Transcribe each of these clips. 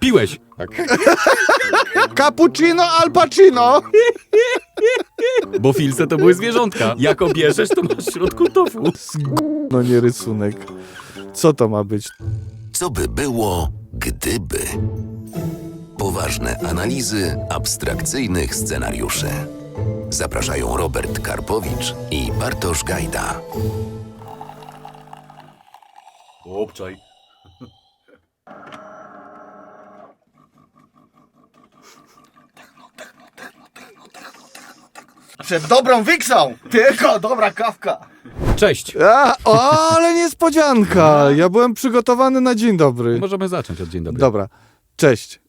Piłeś. Tak. Cappuccino al Pacino! Bo filce to były zwierzątka. Jak obierzesz, to masz w środku tofu. No nie rysunek. Co to ma być? Co by było, gdyby? Poważne analizy abstrakcyjnych scenariuszy. Zapraszają Robert Karpowicz i Bartosz Gajda. Obczaj. Przed dobrą wiksą! Tylko dobra kawka! Cześć. A, o, ale niespodzianka! Ja byłem przygotowany na dzień dobry. Możemy zacząć od dzień dobry. Dobra. Cześć.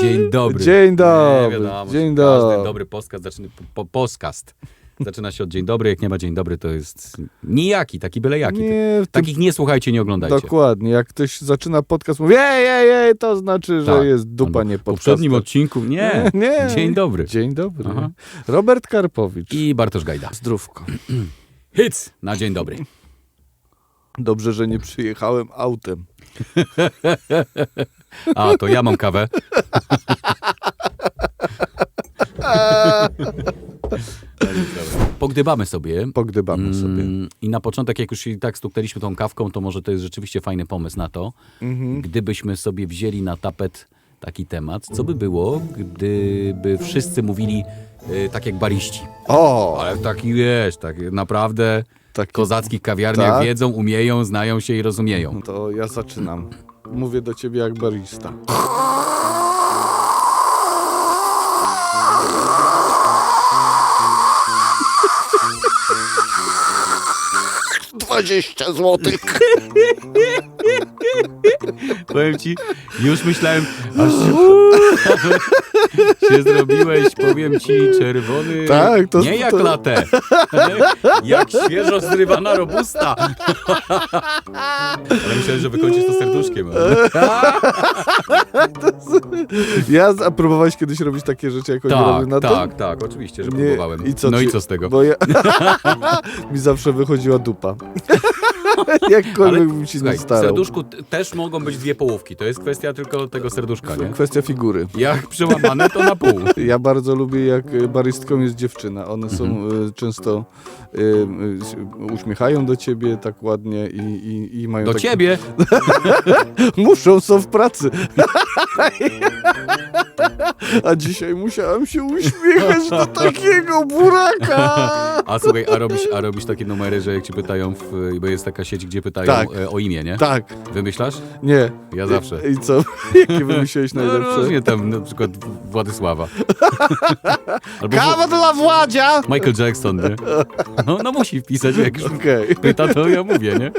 Dzień dobry. Dzień dobry, Nie wiadomo, dzień Każdy dobry. dobry podcast zaczyna, po, podcast zaczyna się od dzień dobry. Jak nie ma dzień dobry, to jest nijaki, taki byle jaki. Nie, tym, Takich nie słuchajcie, nie oglądajcie. dokładnie. Jak ktoś zaczyna podcast, mówi ej, ej, ej, to znaczy, że Tak. jest dupa Albo nie W poprzednim podcast. odcinku, nie. Nie. Dzień dobry. Dzień dobry. Aha. Robert Karpowicz. I Bartosz Gajda. Zdrówko. Hyc na dzień dobry. Dobrze, że nie przyjechałem autem. A, to ja mam kawę. Pogdybamy sobie. Pogdybamy sobie. Mm, I na początek, jak już się tak stuknęliśmy tą kawką, to może to jest rzeczywiście fajny pomysł na to, Mhm. gdybyśmy sobie wzięli na tapet taki temat, co by było, gdyby wszyscy mówili y, tak jak bariści. O! Ale taki wiesz, tak naprawdę Taki- w kozackich kawiarniach Tak. wiedzą, umieją, znają się i rozumieją. To ja zaczynam. Mówię do ciebie jak barista. Dwadzieścia złotych. Powiem ci, już myślałem, aż się, się zrobiłeś, powiem ci, czerwony. Tak, to- Nie jak to- latę, jak świeżo zrywana robusta. Ale myślałem, że wykończysz to serduszkiem. Ja, próbowałeś kiedyś robić takie rzeczy, jak oni robią na Tak, to? tak, tak, oczywiście, że Nie, próbowałem. I co no ci- i co z tego? Bo ja... mi zawsze wychodziła dupa. Jakkolwiek bym się nie w starał. serduszku t- też mogą być dwie połówki. To jest kwestia tylko tego serduszka, nie? Kwestia figury. Jak przełamane, to na pół. Ja bardzo lubię, jak y, baristką jest dziewczyna. One są Mhm. y, często y, uśmiechają do ciebie tak ładnie i, i, i mają Do takie... ciebie. Muszą, są w pracy. A dzisiaj musiałem się uśmiechać do takiego buraka. A słuchaj, a robisz, a robisz takie numery, że jak ci pytają, w, bo jest taka sieć, gdzie pytają Tak. e, o imię, nie? Tak, Wymyślasz? nie. Ja zawsze. I co? Jakie wymyśliłeś No, najlepsze? różnie tam, na przykład Władysława. Albo Kawa dla Władzia! Michael Jackson, nie? No, no musi wpisać, jak już Okej, pyta, to ja mówię, nie?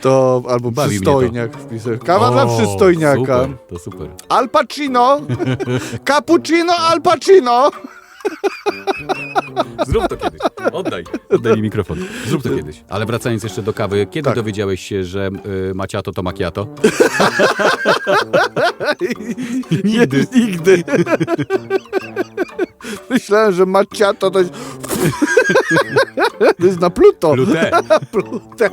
to albo Bawi mnie przystojniak wpisać. Kawa dla O, przystojniaka. Super, to super. Al Pacino! Cappuccino Al Pacino! Zrób to kiedyś. Oddaj. Oddaj mi mikrofon. Zrób to kiedyś. Ale wracając jeszcze do kawy, kiedy Tak. dowiedziałeś się, że y, maciato to macchiato? Nigdy. Nigdy. Myślałem, że maciato to jest... to jest na Pluto. Lute. Pluto.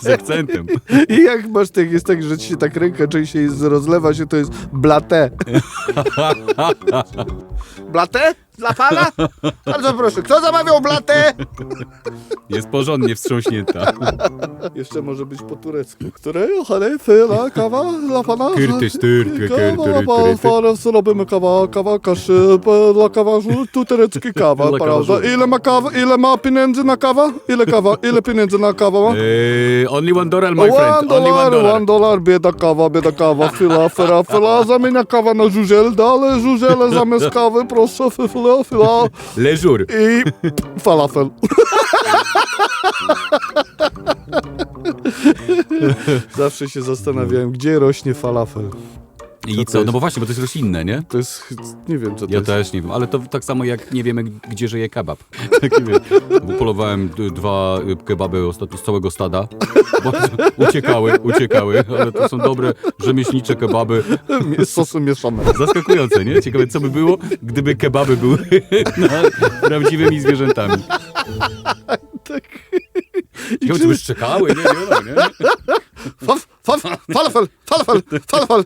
Z akcentem. I jak masz tak, jest tak, że ci się tak ręka częściej rozlewa się, to jest blate. blate? Dla pana? Bardzo proszę, kto zamawiał blate? Jest porządnie wstrząśnięta. Jeszcze może być po turecku. Które? Halefela, kawa dla pana? Kyrty, styrty, Kawa, kyrty, kawa, kyrty. Zaraz robimy kawa, kawa, kaszy, dla kawarzu, tu turecki kawa, Dla prawda? Ile ma kawa, ile ma pieniędzy na kawa? Ile kawa, ile pieniędzy na kawa ma? Eee, only one dollar, my friend. Only one dollar. one dollar, bieda kawa, bieda kawa, fila, fila, fila, zamienia kawa na żużel, dalej żużele zamiast kawy, proszę, Leżur. i falafel. Zawsze się zastanawiałem, gdzie rośnie falafel. I co? No bo właśnie, bo to jest roślinne, nie? To jest, nie wiem co to Ja jest. też nie wiem, ale to tak samo jak nie wiemy, gdzie żyje kebab. Taki wiesz, bo polowałem d- dwa y, kebaby ostatnio z całego stada. Bo uciekały, uciekały, ale to są dobre rzemieślnicze kebaby. Mie- Sosy mieszane. Zaskakujące, nie? Ciekawe, co by było, gdyby kebaby były prawdziwymi zwierzętami. Tak. Ciekawe, czy by szczekały, nie, nie, no, nie? Fal, fal, falafel, falafel, falafel.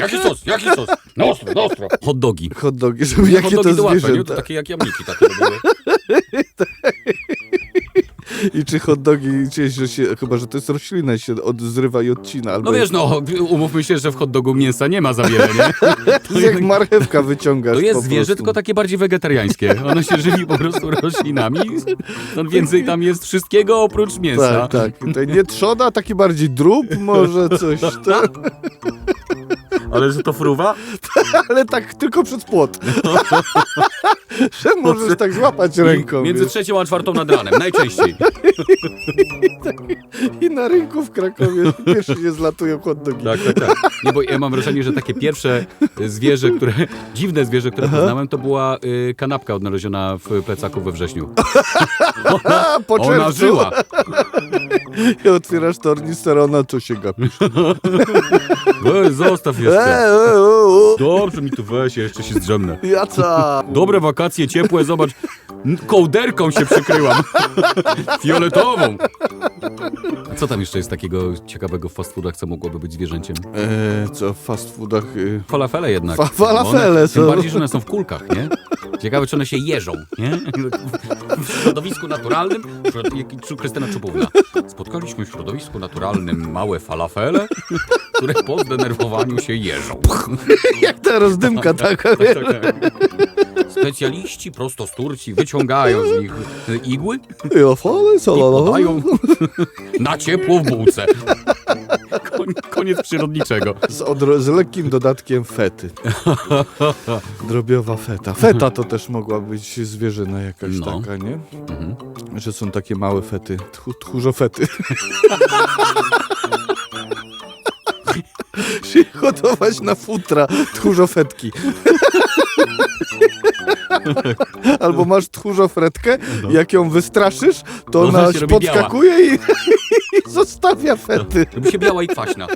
Jaki sos, jaki sos? Na ostro, na ostro. Hot dogi. Hot dogi, żeby Hot jakie dogi to to łatwe, nie? To takie jak jamniki takie były. I czy hot dogi, czy, że się, chyba, że to jest roślina i się od, zrywa i odcina. Albo No wiesz, no, umówmy się, że w hot dogu mięsa nie ma za wiele, nie? to jak marchewka wyciągasz To jest po zwierzę, prostu. tylko takie bardziej wegetariańskie. Ono się żywi po prostu roślinami. No więcej tam jest wszystkiego oprócz mięsa. Tak, tak. Tutaj nie trzona, taki bardziej drób, może coś tam, Ale że to fruwa? ale tak tylko przez płot. że możesz tak złapać ręką. Między wiesz. trzecią a czwartą nad ranem, najczęściej. I na rynku w Krakowie pierwszy nie zlatują hot dogi. Tak, tak, tak. Nie, bo ja mam wrażenie, że takie pierwsze zwierzę, które, dziwne zwierzę, które poznałem, to była y, kanapka odnaleziona w plecaku we wrześniu. A, po Ona żyła. I otwierasz tornister, ona co się gapisz. Weź, zostaw E, jeszcze. e, e, e. Dobrze mi tu weź, ja jeszcze się zdrzemnę. Jaca! Dobre wakacje, ciepłe, zobacz. n- Kołderką się przykryłam. Fioletową. A co tam jeszcze jest takiego ciekawego w fast foodach, co mogłoby być zwierzęciem? E, co w fast foodach... Y... Falafele jednak. Fa- falafele one, są. Tym bardziej, że one są w kulkach, nie? Ciekawe, czy one się jeżą, nie? W środowisku naturalnym, jak Krystyna Czupówna. Spotkaliśmy w środowisku naturalnym małe falafele, które po zdenerwowaniu się jeżą. Jak ta rozdymka taka, wiesz? Tak, tak. Specjaliści prosto z Turcji wyciągają z nich y, igły i podają na ciepło w bułce. Koniec przyrodniczego. Z, odro- z lekkim dodatkiem fety. Drobiowa feta. Feta to też mogła być zwierzyna jakaś No. taka, nie? Mhm. Że są takie małe fety. Tchu, tchórzofety. Się hodować na futra tchórzofetki. Albo masz tchórzofretkę, jak ją wystraszysz, to No. ona ona podskakuje i, i zostawia fety. Robi się biała i kwaśna.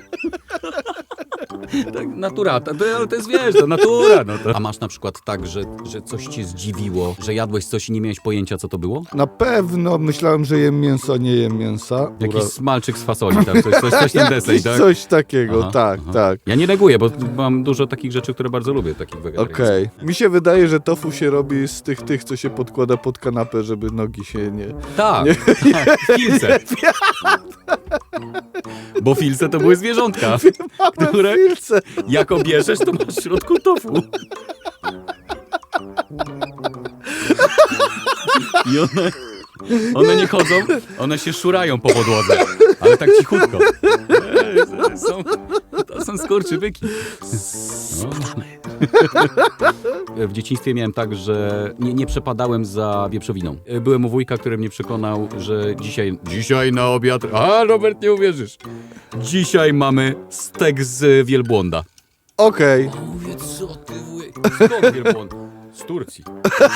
Tak, natura, to, ale to jest, wiesz, to natura. No to. A masz na przykład tak, że, że coś cię zdziwiło, że jadłeś coś i nie miałeś pojęcia, co to było? Na pewno myślałem, że jem mięso, nie jem mięsa. Jakiś smalczyk z fasoli, tak? Coś, coś, coś ten Jakiś tak? Coś takiego, Aha, tak, aha. tak. Ja nie neguję, bo mam dużo takich rzeczy, które bardzo lubię, takich wegetariańskich. Okej. Mi się wydaje, że tofu się robi z tych, tych, co się podkłada pod kanapę, żeby nogi się nie... Tak, tak, filce. Bo filce to były zwierzątka, które Filce. jak obierzesz, to masz w środku tofu. I one, one nie chodzą, one się szurają po podłodze, ale tak cichutko. To są, to są skurczybyki. No. W dzieciństwie miałem tak, że nie, nie przepadałem za wieprzowiną. Byłem u wujka, który mnie przekonał, że dzisiaj, dzisiaj na obiad, a Robert nie uwierzysz, dzisiaj mamy stek z wielbłąda. Okej. Mówię, co ty wuj, skąd wielbłąd? Z Turcji.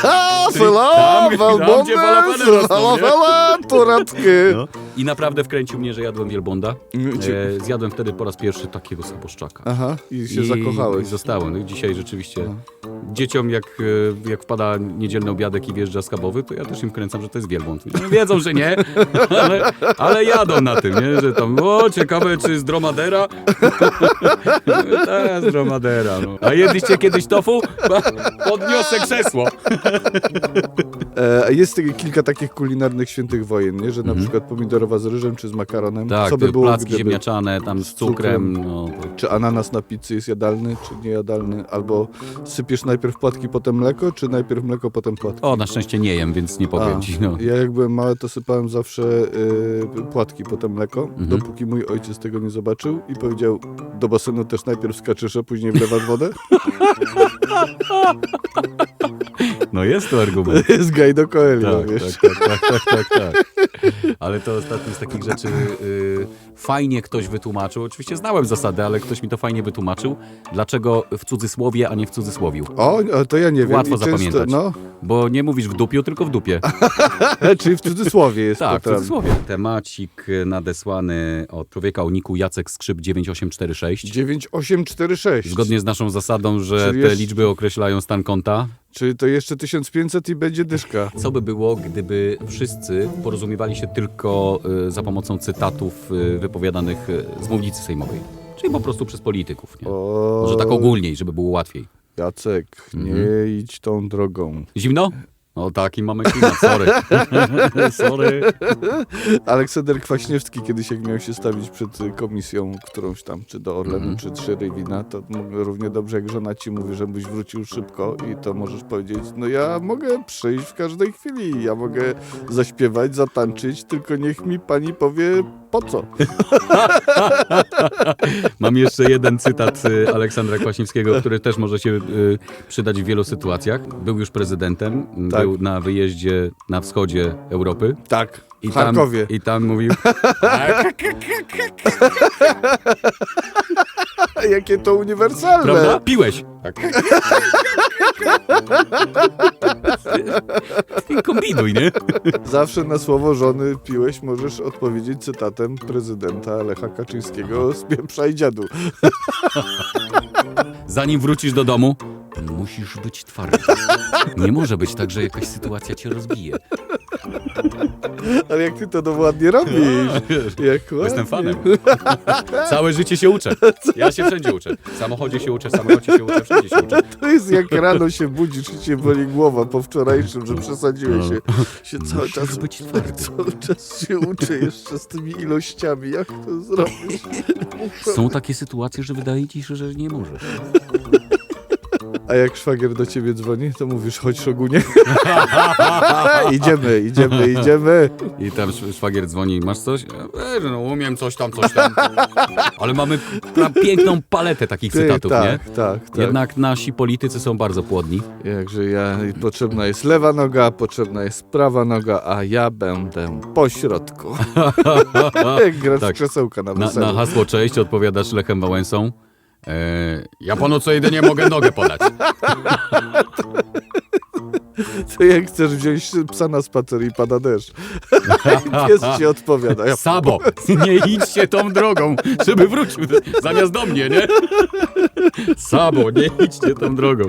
A, Czyli Syla, tam, gdzie rosną, nie? turecki. No. I naprawdę wkręcił mnie, że jadłem wielbłąda. Mm, cie- E, zjadłem wtedy po raz pierwszy takiego schaboszczaka. Aha, i się I, zakochałeś. I zostałem. No i dzisiaj rzeczywiście dzieciom, jak, e, jak wpada niedzielny obiadek i wjeżdża skabowy, to ja też im kręcam, że to jest wielbłąd. No, wiedzą, że nie, ale, ale jadą na tym, nie? że tam, o, ciekawe, czy z dromadera? Ta, z dromadera. No. A jedliście kiedyś tofu? Ba, Podniosę krzesło. E, jest kilka takich kulinarnych świętych wojen, nie? Że na przykład pomidorowa z ryżem czy z makaronem. Mhm. Tak, Co by było, placki gdyby... ziemniaczane tam z cukrem. No, Czy ananas na pizzy jest jadalny, czy niejadalny? Albo sypiesz najpierw płatki, potem mleko, czy najpierw mleko, potem płatki? o, na szczęście nie jem, więc nie powiem ci. No. Ja jak byłem mały, to sypałem zawsze y, płatki, potem mleko, Mhm. dopóki mój ojciec tego nie zobaczył i powiedział, do basenu też najpierw skaczesz, a później wlewasz wodę. no jest to argument. Jest gaj do Coelho, Tak, wiesz. tak, tak, tak, tak, tak, tak. Ale to ostatnio z takich rzeczy y, fajnie ktoś wytłumaczył. Oczywiście znałem zasady, ale ktoś mi to fajnie wytłumaczył. Dlaczego w cudzysłowie, a nie w cudzysłowiu? O, to ja nie wiem. Łatwo I często, zapamiętać. No, Bo nie mówisz w dupiu, tylko w dupie. czyli w cudzysłowie jest Tak, w to prawda. cudzysłowie. Temacik nadesłany od człowieka o niku Jacek Skrzyp 9846. 9846. Zgodnie z naszą zasadą, że Czyli te jest- liczby określają stan konta. Czyli to jeszcze 1500 i będzie dyszka. Co by było, gdyby wszyscy porozumiewali się tylko y, za pomocą cytatów y, wypowiadanych y, z mównicy sejmowej? Czyli po prostu przez polityków, nie? O, Może tak ogólniej, żeby było łatwiej. Jacek, nie idź tą drogą. Zimno? No taki mamy klimat, sorry. sorry. Aleksander Kwaśniewski kiedyś jak miał się stawić przed komisją którąś tam, czy do Orlenu, Mhm. czy trzy Rywina, to równie dobrze jak żona ci mówi, żebyś wrócił szybko i to możesz powiedzieć, no ja mogę przyjść w każdej chwili, ja mogę zaśpiewać, zatańczyć, tylko niech mi pani powie po co. Mam jeszcze jeden cytat y, Aleksandra Kwaśniewskiego, który też może się y, przydać w wielu sytuacjach. Był już prezydentem, Tak. był na wyjeździe na wschodzie Europy. Tak, I w tam, Charkowie. I tam mówił, Jakie to uniwersalne. prawda? Piłeś. Tak. Ty Kombinuj, nie? Zawsze na słowo żony piłeś możesz odpowiedzieć cytatem prezydenta Lecha Kaczyńskiego z pieprza i dziadu. Zanim wrócisz do domu, musisz być twardy. Nie może być tak, że jakaś sytuacja cię rozbije. Ale jak ty to no ładnie robisz. Jak ładnie. Jestem fanem. Całe życie się uczę. Ja się wszędzie uczę. W samochodzie się uczę, w samolocie się uczę, wszędzie się uczę. To jest jak rano się budzisz i cię boli głowa po wczorajszym, że przesadziłeś się, się cały Musisz czas być twardy. Cały czas się uczę jeszcze z tymi ilościami, jak to zrobić. Są takie sytuacje, że wydaje ci się, że nie możesz. A jak szwagier do ciebie dzwoni, to mówisz, chodź szogunie. idziemy, idziemy, idziemy. I tam sz- szwagier dzwoni, masz coś? "E, no umiem coś tam, coś tam. Ale mamy piękną paletę takich Ty, cytatów, tak, nie? tak, tak. Jednak nasi politycy są bardzo płodni. Jakże ja, potrzebna jest lewa noga, potrzebna jest prawa noga, a ja będę po środku. jak Tak. krzesełka na Na, na hasło cześć odpowiadasz Lechem Wałęsą. E, ja panu co jedynie mogę nogę podać. To jak chcesz wziąć psa na spacer i pada deszcz. Pies ci odpowiada. Ja Sabo, nie idźcie tą drogą, żeby wrócił zamiast do mnie, nie? Sabo, nie idźcie tą drogą.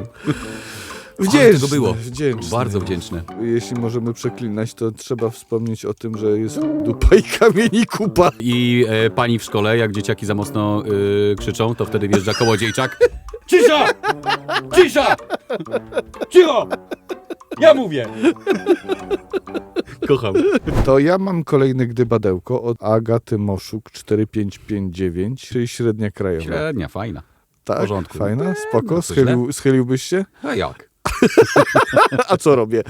Wdzięczny, tego było. Wdzięczny. Bardzo wdzięczne. Jeśli możemy przeklinać, to trzeba wspomnieć o tym, że jest dupa i kamieni kupa. I e, pani w szkole, jak dzieciaki za mocno e, krzyczą, to wtedy wjeżdża kołodziejczak. Cisza! Cisza! Cicho! Ja mówię! Kocham. To ja mam kolejne gdybadełko od Agaty Moszuk 4559, czyli średnia krajowa. Średnia, fajna. Tak, porządku. fajna, spoko. No, to Schylił, schyliłbyś się? A jak? A co robię?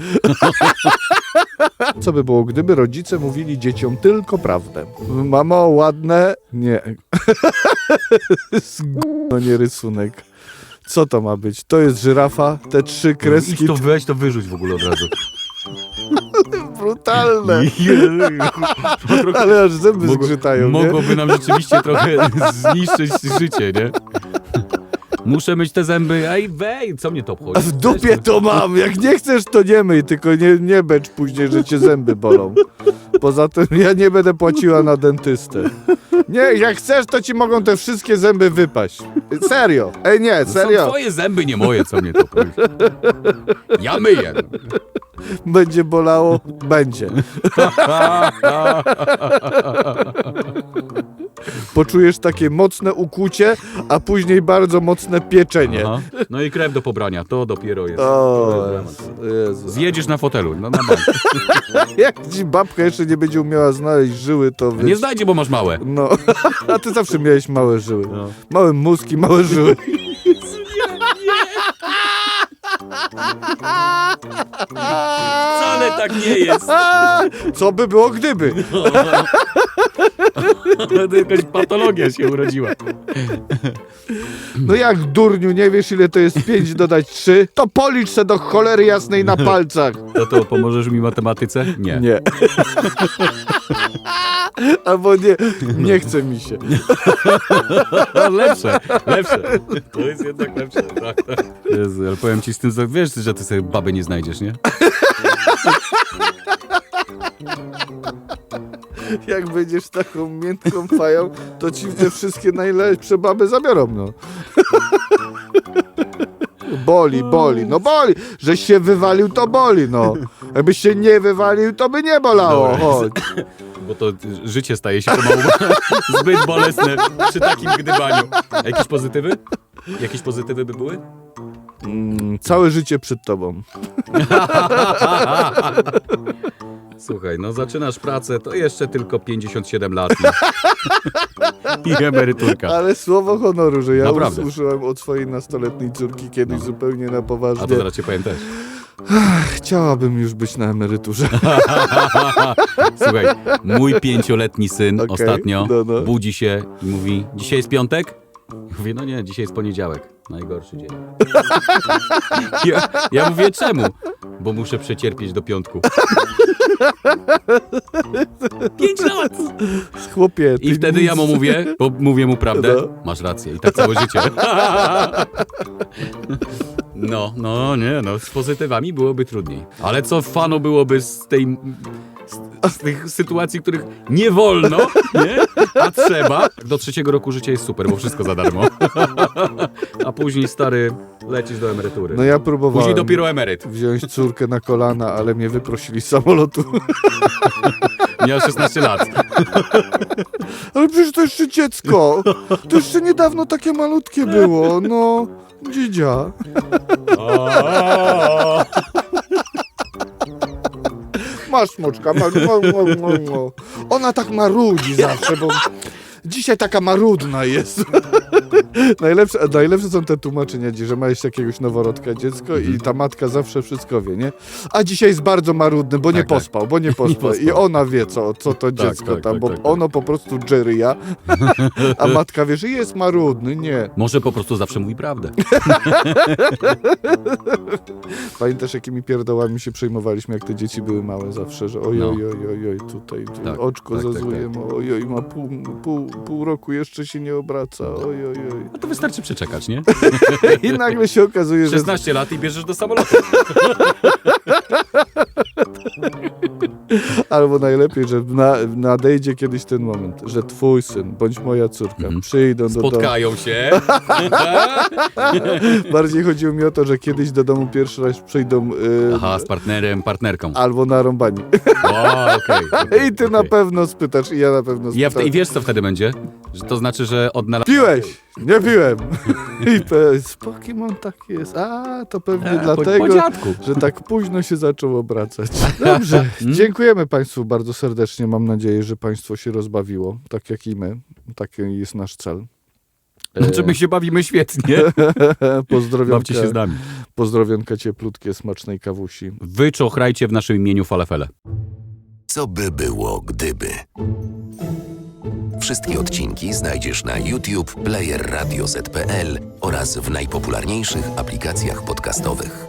Co by było, gdyby rodzice mówili dzieciom tylko prawdę? Mamo, ładne? Nie. No nie rysunek. Co to ma być? To jest żyrafa, te trzy kreski Idź to weź, to wyrzuć w ogóle od razu. brutalne. Trochę- Ale aż zęby Mogło- zgrzytają? Mogłoby nam rzeczywiście trochę zniszczyć życie, nie? Muszę myć te zęby, ej wej, co mnie to obchodzi? A w dupie to mam. Jak nie chcesz, to nie myj, tylko nie, nie becz później, że cię zęby bolą. Poza tym ja nie będę płaciła na dentystę. Nie, jak chcesz, to ci mogą te wszystkie zęby wypaść. Serio. Ej, nie, Są serio. twoje zęby, nie moje, co mnie to obchodzi. Ja myję. Będzie bolało? Będzie. Poczujesz takie mocne ukłucie, a później bardzo mocne pieczenie. Aha. No i krew do pobrania, to dopiero jest. O, dramat. Jezu. Zjedziesz na fotelu, no na bank. Jak ci babka jeszcze nie będzie umiała znaleźć żyły, to wiesz... Nie znajdzie, bo masz małe. No, a ty zawsze miałeś małe żyły. No. Małe mózgi, małe żyły. Wcale tak nie jest. Co by było gdyby? To jakaś patologia się urodziła. No jak durniu, nie wiesz ile to jest 5 dodać 3? To policz se do cholery jasnej na palcach. To to pomożesz mi matematyce? Nie. Nie. Albo nie, nie chce mi się. Lepsze, lepsze. To jest jednak lepsze. Tak, tak. Jezu, ale powiem ci z tym, że wiesz, że ty sobie baby nie znajdziesz, nie? Jak będziesz taką miętką fają, to ci te wszystkie najlepsze baby zabiorą, no. Boli, boli, no boli. Żeś się wywalił, to boli, no. Jakbyś się nie wywalił, to by nie bolało. Dobra. Chodź. Bo to życie staje się pomału zbyt bolesne przy takim gdybaniu. A jakieś pozytywy? Jakieś pozytywy by były? Mm, całe życie przed tobą. Słuchaj, no zaczynasz pracę, to jeszcze tylko 57 lat i, i emeryturka. Ale słowo honoru, że ja Naprawdę. usłyszałem od swojej nastoletniej córki kiedyś No. zupełnie na A poważnie. to zaraz cię powiem też. Chciałabym już być na emeryturze. Słuchaj, mój pięcioletni syn Okej, ostatnio no, no. budzi się i mówi, dzisiaj jest piątek? Mówię, no nie, dzisiaj jest poniedziałek. Najgorszy dzień. Ja, ja mówię, czemu? Bo muszę przecierpieć do piątku. Pięć lat! Chłopie, I wtedy ja mu mówię, bo mówię mu prawdę, No. masz rację. I tak całe życie. No, no, nie, no, z pozytywami byłoby trudniej. Ale co fano byłoby z tej... Z, tych sytuacji, których nie wolno, nie? A trzeba. Do trzeciego roku życia jest super, bo wszystko za darmo. A później, stary, lecisz do emerytury. No ja próbowałem Później dopiero emeryt. wziąć córkę na kolana, ale mnie wyprosili z samolotu. Miał 16 lat. Ale przecież to jeszcze dziecko. To jeszcze niedawno takie malutkie było. No, dzidzia. Masz smoczka. Ma, ma, ma, ma, ma. Ona tak marudzi zawsze, bo dzisiaj taka marudna jest. najlepsze, najlepsze są te tłumaczenia, że ma jeszcze jakiegoś noworodka dziecko i ta matka zawsze wszystko wie, nie? A dzisiaj jest bardzo marudny, bo nie Tak, tak. pospał, bo nie pospał. I pospał. ona wie, co, co to Tak, dziecko tak, tam, tak, bo tak, tak. ono po prostu Jerryja, a matka wie, że jest marudny. Nie. Może po prostu zawsze mówi prawdę. Pamiętasz, jakimi pierdołami się przejmowaliśmy, jak te dzieci były małe zawsze, że oj, No. oj, oj, oj, oj tutaj tu Tak, oczko tak, tak, zazuje, tak. ma pół, pół, pół roku jeszcze się nie obraca, oj, oj, oj. A to wystarczy przeczekać, nie? I nagle się okazuje, że 16 lat i bierzesz do samolotu. Albo najlepiej, że na, nadejdzie kiedyś ten moment, że twój syn bądź moja córka Mhm. przyjdą do domu. Spotkają się. Bardziej chodziło mi o to, że kiedyś do domu pierwszy raz przyjdą y, Aha, z partnerem, partnerką. albo narąbani. O, okej. I ty na pewno spytasz, i ja na pewno Ja spytam. w, I wiesz, co wtedy będzie? Że to znaczy, że odnalazł... Piłeś! Nie piłem! I z Pokémon tak jest. A, to pewnie E, po, dlatego, po dziadku. że tak późno się zaczął obracać. Dobrze. Hmm? Dziękujemy Państwu bardzo serdecznie. Mam nadzieję, że Państwo się rozbawiło, tak jak i my. Taki jest nasz cel. Znaczy, my się bawimy świetnie. Pozdrowionka, Bawcie się z nami. pozdrowionka cieplutkie, smacznej kawusi. Wy czochrajcie w naszym imieniu falafele. Co by było, gdyby? Wszystkie odcinki znajdziesz na YouTube, Player Radio ZPL oraz w najpopularniejszych aplikacjach podcastowych.